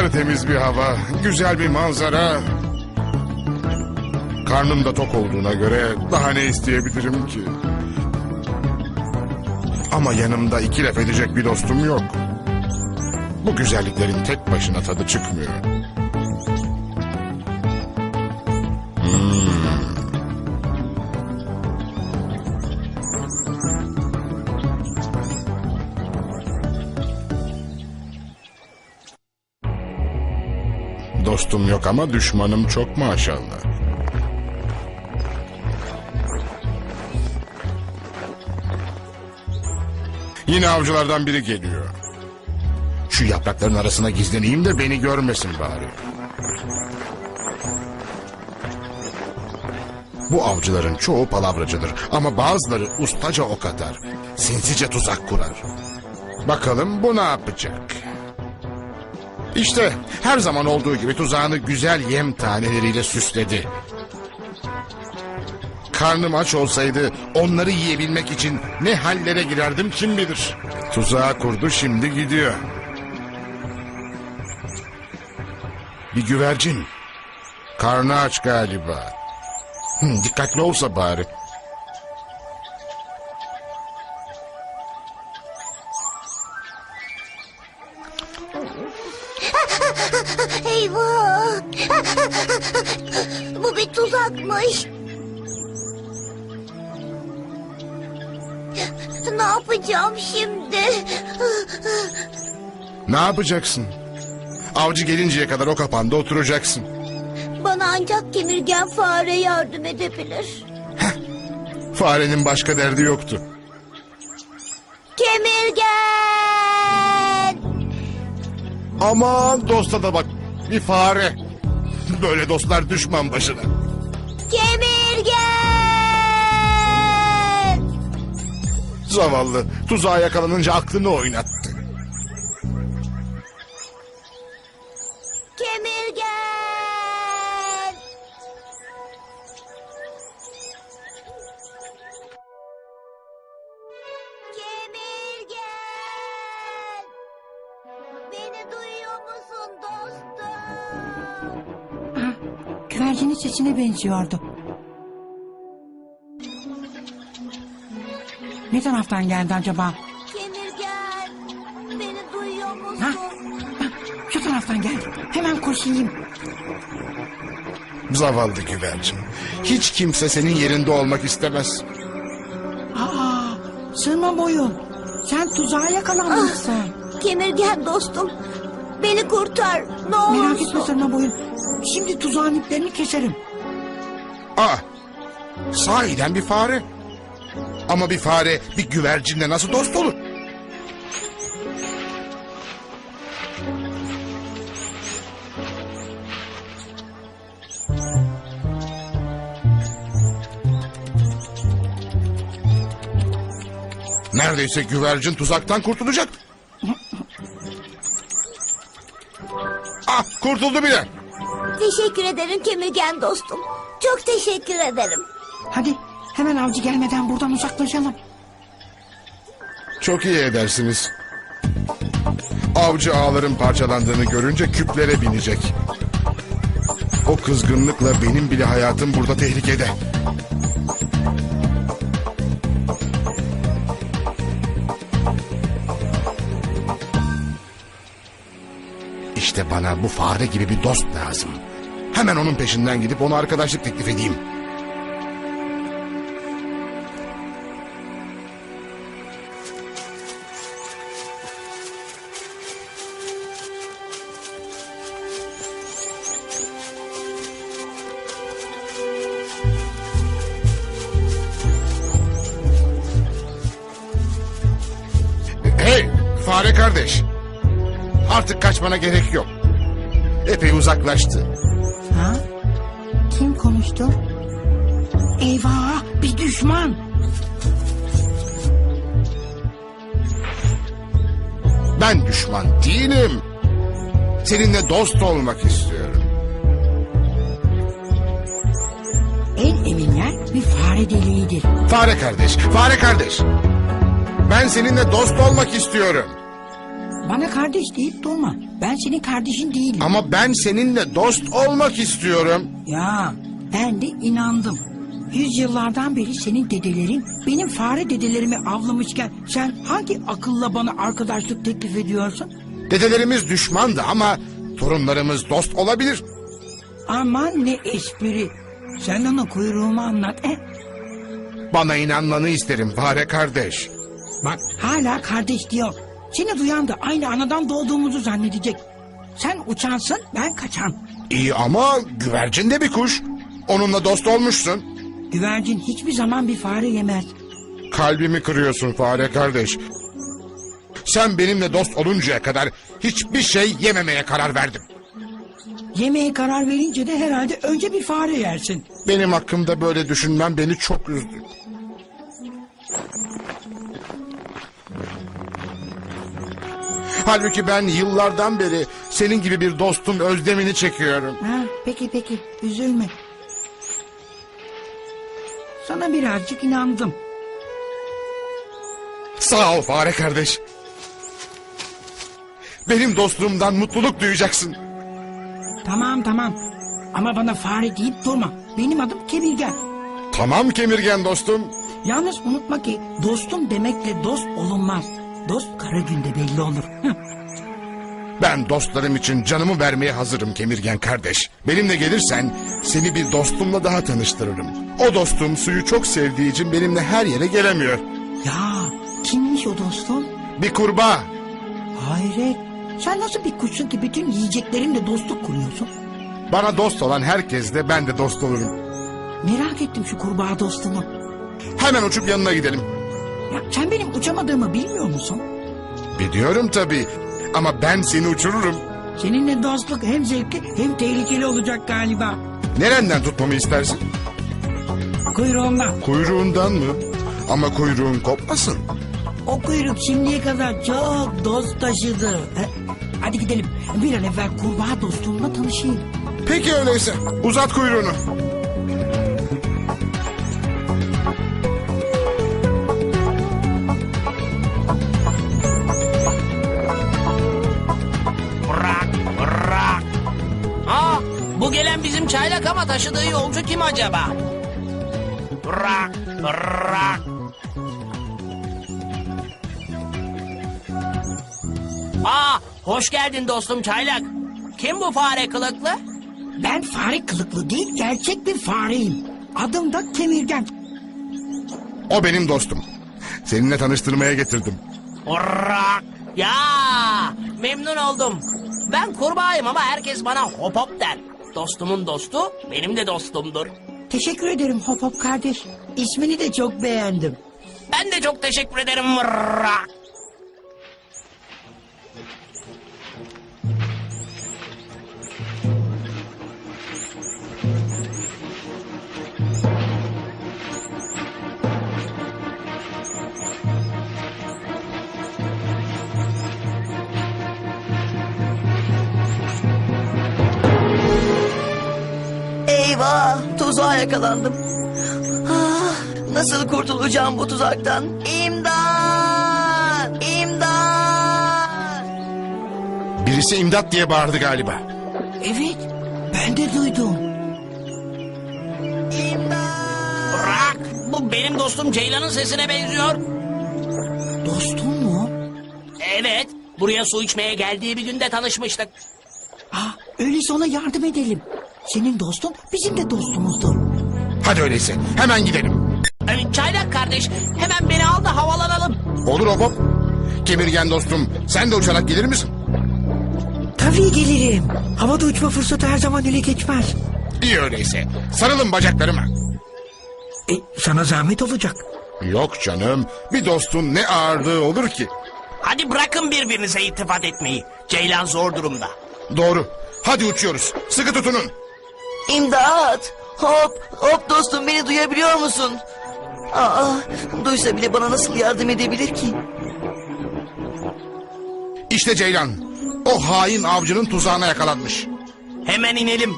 Tertemiz bir hava, güzel bir manzara. Karnım da tok olduğuna göre daha ne isteyebilirim ki? Ama yanımda iki laf edecek bir dostum yok. Bu güzelliklerin tek başına tadı çıkmıyor. Dostum yok ama düşmanım çok maşallah. Yine avcılardan biri geliyor. Şu yaprakların arasına gizleneyim de beni görmesin bari. Bu avcıların çoğu palavracıdır ama bazıları ustaca ok atar. Sinsice tuzak kurar. Bakalım bu ne yapacak? İşte her zaman olduğu gibi tuzağını güzel yem taneleriyle süsledi. Karnım aç olsaydı onları yiyebilmek için ne hallere girerdim kim bilir. Tuzağı kurdu şimdi gidiyor. Bir güvercin. Karnı aç galiba. Hı, dikkatli olsa bari. Bu bir tuzakmış. Ne yapacağım şimdi? Ne yapacaksın? Avcı gelinceye kadar o kapanda oturacaksın. Bana ancak kemirgen fare yardım edebilir. Farenin başka derdi yoktu. Kemirgen! Aman dosta da bak bir fare. Böyle dostlar düşman başına. Kemirgen! Zavallı tuzağa yakalanınca aklını oynattı. Güvercinin sesine benziyordu. Ne taraftan geldi acaba? Kemirgen! Beni duyuyor musun? Ha? Ha, Şu taraftan geldi. Hemen koşayım. Zavallı güvercin. Hiç kimse senin yerinde olmak istemez. Aa, sığma boyun. Sen tuzağa yakalanmışsın. Kemirgen dostum. Beni kurtar. Ne olursun. Merak etme sığma boyun. Şimdi tuzağın iplerini keserim. Ah, sahiden bir fare. Ama bir fare bir güvercinle nasıl dost olur? Neredeyse güvercin tuzaktan kurtulacak. Ah kurtuldu bile. Teşekkür ederim kemirgen dostum. Çok teşekkür ederim. Hadi hemen avcı gelmeden buradan uzaklaşalım. Çok iyi edersiniz. Avcı ağların parçalandığını görünce küplere binecek. O kızgınlıkla benim bile hayatım burada tehlikede. İşte bana bu fare gibi bir dost lazım. Hemen onun peşinden gidip ona arkadaşlık teklif edeyim. Kaçmana gerek yok. Epey uzaklaştı. Ha? Kim konuştu? Eyvah bir düşman. Ben düşman değilim. Seninle dost olmak istiyorum. En emin yer bir fare deliğidir. Fare kardeş, fare kardeş. Ben seninle dost olmak istiyorum. Bana kardeş deyip durma. Ben senin kardeşin değilim. Ama ben seninle dost olmak istiyorum. Ya ben de inandım. Yüzyıllardan beri senin dedelerin benim fare dedelerimi avlamışken sen hangi akılla bana arkadaşlık teklif ediyorsun? Dedelerimiz düşmandı ama torunlarımız dost olabilir. Aman ne espri. Sen ona kuyruğumu anlat. Eh, Bana inanmanı isterim fare kardeş. bak hala kardeş diyor. Seni duyan da aynı anadan doğduğumuzu zannedecek. Sen uçansın ben kaçan. İyi ama güvercin de bir kuş. Onunla dost olmuşsun. Güvercin hiçbir zaman bir fare yemez. Kalbimi kırıyorsun fare kardeş. Sen benimle dost oluncaya kadar hiçbir şey yememeye karar verdim. Yemeğe karar verince de herhalde önce bir fare yersin. Benim hakkımda böyle düşünmem beni çok üzdü. Halbuki ben yıllardan beri senin gibi bir dostun özlemini çekiyorum. Ha, peki peki üzülme. Sana birazcık inandım. Sağ ol fare kardeş. Benim dostluğumdan mutluluk duyacaksın. Tamam tamam. Ama bana fare deyip durma. Benim adım Kemirgen. Tamam kemirgen dostum. Yalnız unutma ki dostum demekle dost olunmaz. Dost kara günde belli olur. Ben dostlarım için canımı vermeye hazırım kemirgen kardeş. Benimle gelirsen seni bir dostumla daha tanıştırırım. O dostum suyu çok sevdiği için benimle her yere gelemiyor. ya kimmiş o dostum? Bir kurbağa. Hayret. Sen nasıl bir kuşsun ki bütün yiyeceklerinle dostluk kuruyorsun? Bana dost olan herkesle ben de dost olurum. Merak ettim şu kurbağa dostumu. Hemen uçup yanına gidelim. Ya sen benim uçamadığımı bilmiyor musun? Biliyorum tabii. Ama ben seni uçururum. Seninle dostluk hem zevkli hem tehlikeli olacak galiba. Nereden tutmamı istersin? Kuyruğumdan. Kuyruğundan mı? Ama kuyruğun kopmasın. O kuyruk şimdiye kadar çok dost taşıdı. Hadi gidelim. Bir an evvel kurbağa dostumla tanışayım. Peki öyleyse. Uzat kuyruğunu. Ama taşıdığı yolcu kim acaba? Bırak, bırak. Aa, hoş geldin dostum çaylak. Kim bu fare kılıklı? Ben fare kılıklı değil gerçek bir fareyim. Adım da Kemirgen. O benim dostum. Seninle tanıştırmaya getirdim. Bırak. Ya, memnun oldum. Ben kurbağayım ama herkes bana hop hop der. Dostumun dostu benim de dostumdur. Teşekkür ederim Hop Hop kardeş. İsmini de çok beğendim. Ben de çok teşekkür ederim. Mırrak. Tuzağa yakalandım. Ah, nasıl kurtulacağım bu tuzaktan? İmdat! İmdat! Birisi imdat diye bağırdı galiba. Evet ben de duydum. İmdat! Bırak. Bu benim dostum Ceylan'ın sesine benziyor. Dostum mu? Evet. Buraya su içmeye geldiği bir günde tanışmıştık. Ah, öyleyse ona yardım edelim. Senin dostun bizim de dostumuzdur. Hadi öyleyse hemen gidelim. Ee, Çaylak kardeş hemen beni al da havalanalım. Olur hop hop. Kemirgen dostum sen de uçarak gelir misin? Tabii gelirim. Havada uçma fırsatı her zaman ele geçmez. İyi öyleyse. Sarılın bacaklarıma. E, sana zahmet olacak. Yok canım. Bir dostun ne ağırlığı olur ki? Hadi bırakın birbirinize iltifat etmeyi. Ceylan zor durumda. Doğru. Hadi uçuyoruz. Sıkı tutunun. İmdat! Hop, hop dostum beni duyabiliyor musun? Aa, duysa bile bana nasıl yardım edebilir ki? İşte Ceylan. O hain avcının tuzağına yakalanmış. Hemen inelim.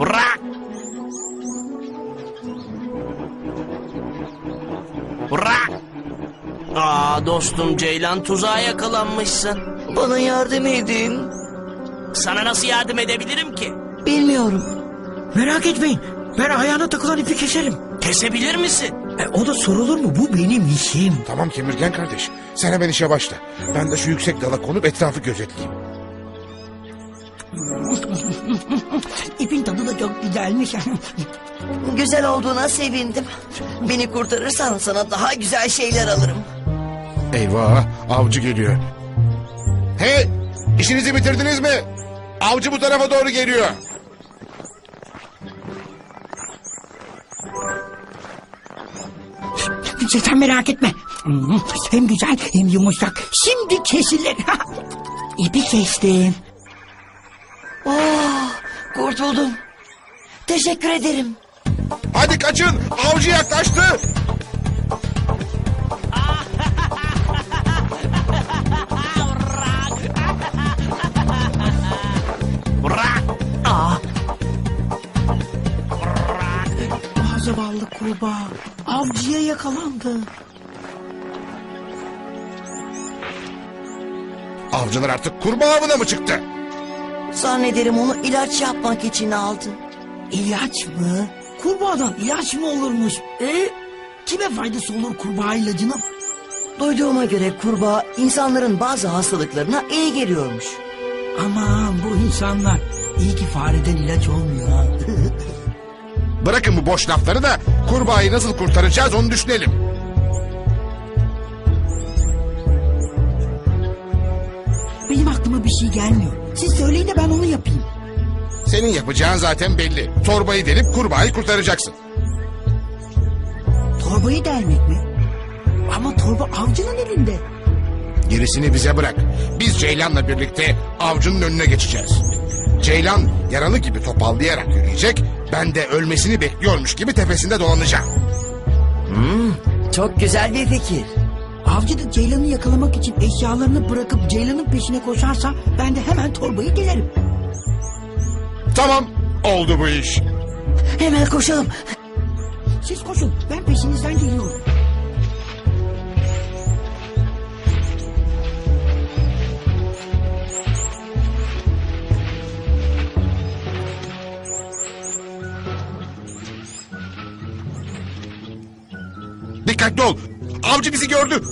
Bırak. Bırak. Aa, Aa dostum Ceylan tuzağa yakalanmışsın. Bana yardım edin. Sana nasıl yardım edebilirim ki? Bilmiyorum. Merak etmeyin. Ben ayağına takılan ipi keserim. Kesebilir misin? E, o da sorulur mu? Bu benim işim. Tamam Kemirgen kardeş. Sen hemen işe başla. Ben de şu yüksek dala konup etrafı gözetleyeyim. İpin tadı da çok güzelmiş. Güzel olduğuna sevindim. Beni kurtarırsan sana daha güzel şeyler alırım. Eyvah avcı geliyor. Hey işinizi bitirdiniz mi? Avcı bu tarafa doğru geliyor. Sen merak etme. Hem güzel hem yumuşak. Şimdi kesilir. İpi kestim. Oh, kurtuldum. Teşekkür ederim. Hadi kaçın avcı yaklaştı. Kurbağa. Avcıya yakalandı. Avcılar artık kurbağa avına mı çıktı? zannederim onu ilaç yapmak için aldın. İlaç mı? Kurbağadan ilaç mı olurmuş? E, kime faydası olur kurbağa ilacının? Duyduğuma göre kurbağa insanların bazı hastalıklarına iyi geliyormuş. Aman bu insanlar. İyi ki fareden ilaç olmuyor ha. Bırakın bu boş lafları da kurbağayı nasıl kurtaracağız onu düşünelim. Benim aklıma bir şey gelmiyor. Siz söyleyin de ben onu yapayım. Senin yapacağın zaten belli. Torbayı delip kurbağayı kurtaracaksın. Torbayı delmek mi? Ama torba avcının elinde. Gerisini bize bırak. Biz Ceylan'la birlikte avcının önüne geçeceğiz. Ceylan yaralı gibi topallayarak yürüyecek. Ben de ölmesini bekliyormuş gibi tepesinde dolanacağım. Çok güzel bir fikir. Avcı da Ceylan'ı yakalamak için eşyalarını bırakıp Ceylan'ın peşine koşarsa ben de hemen torbayı delerim. Tamam oldu bu iş. Hemen koşalım. Siz koşun ben peşinizden geliyorum. Dikkatli ol. Avcı bizi gördü.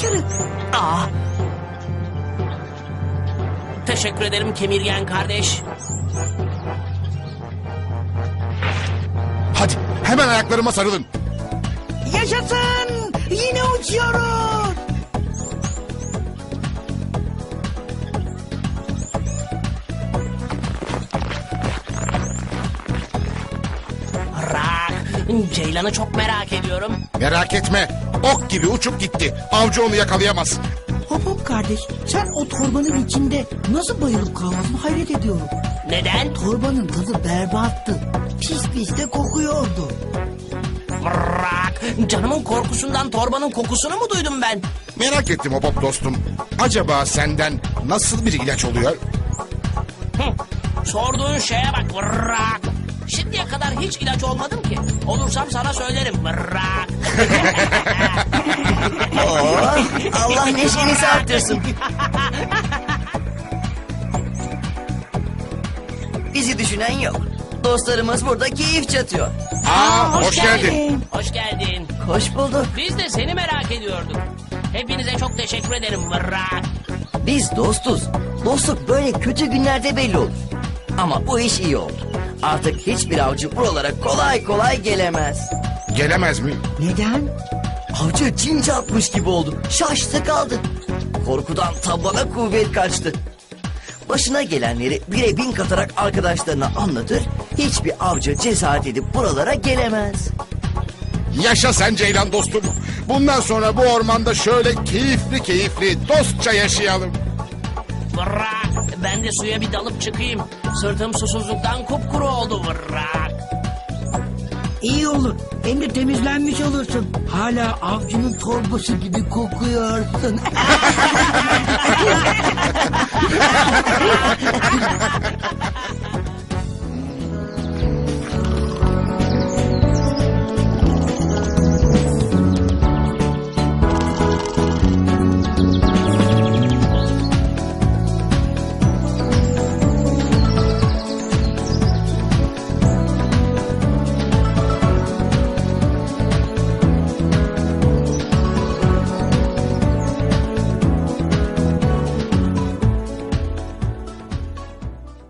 Dışarı. Aa, Teşekkür ederim kemirgen kardeş. Hadi hemen ayaklarıma sarılın. Yaşasın yine uçuyoruz. Bırak. Ceylan'ı çok merak ediyorum. Merak etme. Ok gibi uçup gitti. Avcı onu yakalayamaz. Hop hop kardeş sen o torbanın içinde nasıl bayılıp kaldın hayret ediyorum. Neden? Torbanın tadı berbattı. Pis pis de kokuyordu. Bırak. Canımın korkusundan torbanın kokusunu mu duydum ben? Merak ettim hop hop dostum. Acaba senden nasıl bir ilaç oluyor? Hı. Sorduğun şeye bak bırak. Şimdiye kadar hiç ilaç olmadım ki. Olursam sana söylerim bırak. oh, Allah neşenizi arttırsın. Bizi düşünen yok. Dostlarımız burada keyif çatıyor. Aa, hoş, geldin. Hoş geldin. Hoş bulduk. Biz de seni merak ediyorduk. Hepinize çok teşekkür ederim bırak. Biz dostuz. Dostluk böyle kötü günlerde belli olur. Ama bu iş iyi oldu. Artık hiçbir avcı buralara kolay kolay gelemez. Gelemez mi? Neden? Avcı cin çarpmış gibi oldu. Şaştı kaldı. Korkudan tabana kuvvet kaçtı. Başına gelenleri bire bin katarak arkadaşlarına anlatır. Hiçbir avcı cesaret edip buralara gelemez. Yaşa sen Ceylan dostum. Bundan sonra bu ormanda şöyle keyifli keyifli dostça yaşayalım. Vırrak. Ben de suya bir dalıp çıkayım. Sırtım susuzluktan kupkuru oldu vırrak. İyi olur. Hem de temizlenmiş olursun. Hala avcının torbası gibi kokuyorsun.